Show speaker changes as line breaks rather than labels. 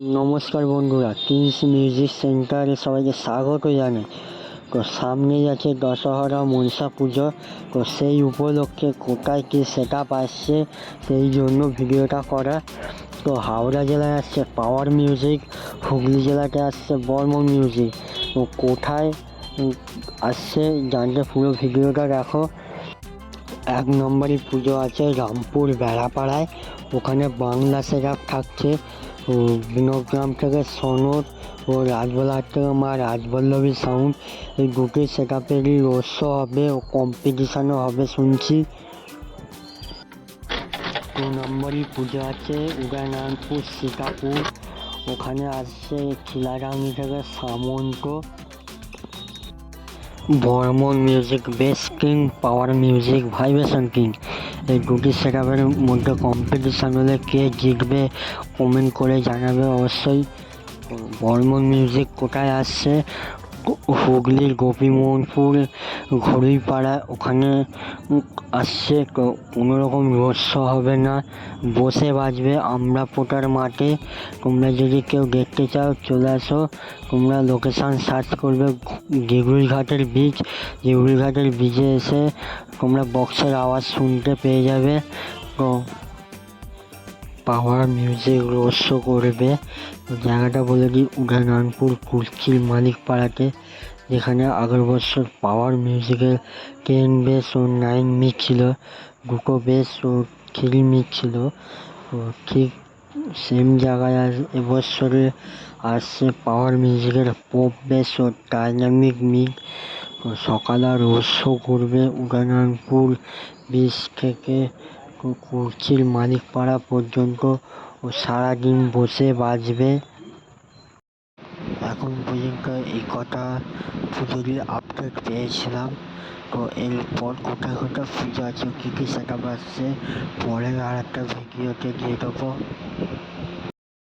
নমস্কার বন্ধুরা Kings music সেন্টারে সবাইকে স্বাগত জানাই। তো সামনেই আছে দশহরা মনসা পুজো। তো সেই উপলক্ষে কোথায় কী সেট আপ আসছে, সেই জন্য ভিডিওটা করা। তো হাওড়া জেলায় আসছে পাওয়ার মিউজিক হুগলি জেলাতে আসছে বর্মন মিউজিক তো কোথায় আসছে জানতে পুরো ভিডিওটা দেখো। এক নম্বরই পুজো আছে রামপুর বেড়াপাড়ায়। ওখানে বাংলা সেরাপ থাকছে। ও বিনোগ্রাম থেকে সনদ ও রাজবলার থেকে মা রাজবল্লভী সাউন্ড। এই দুটি সেট আপেরই রহস্য হবে ও কম্পিটিশানও হবে শুনছি। দু নম্বরই পুজো আছে, উদয়নারায়ণপুর, সীতাপুর। ওখানে আসছে খিলারাঙ্গি থেকে Samanta. Barman music bass king power music vibration king এই দুটি সেট আপের মধ্যে কম্পিটিশান হলে কে জিতবে কমেন্ট করে জানাবে অবশ্যই। বর্মন মিউজিক কোথায় আসছে হুগলির গোপীমোহনপুর ঘড়ুইপাড়া ওখানে আসছে কোনো রকম রহস্য হবে না। বসে বাজবে আমরা পোটার মাঠে। তোমরা যদি কেউ দেখতে চাও, চলে আসো। তোমরা লোকেশান সার্চ করবে ঘাটের বীজ ঘাটের বীজে এসে তোমরা বক্সের আওয়াজ শুনতে পেয়ে যাবে। তো পাওয়ার মিউজিক রহস্য করবে। তো জায়গাটা বলে দিই, উদয়নারায়ণপুর কুর্চির মালিক পাড়াতে যেখানে আগের বছর পাওয়ার মিউজিকের টেন বেস ও নাইন মিক ছিল, দুটো বেস ও থ্রি মিক ছিল। তো ঠিক সেম জায়গায় আজ এবছরে আসছে পাওয়ার মিউজিকের পপ বেস ও ডাইনামিক মিক ও সকালে রহস্য করবে উদয়নারায়ণপুর বীজ থেকে কু- মানিকপাড়া পর্যন্ত ও সারাদিন বসে বাজবে। এখন পর্যন্ত এই কটা পুজোরই আপডেট পেয়েছিলাম। তো এরপর কোথায় কোথায় পুজো আছে, কী কী সেটা বাজছে পরে আর একটা ভিডিওতে দিয়ে দেবো।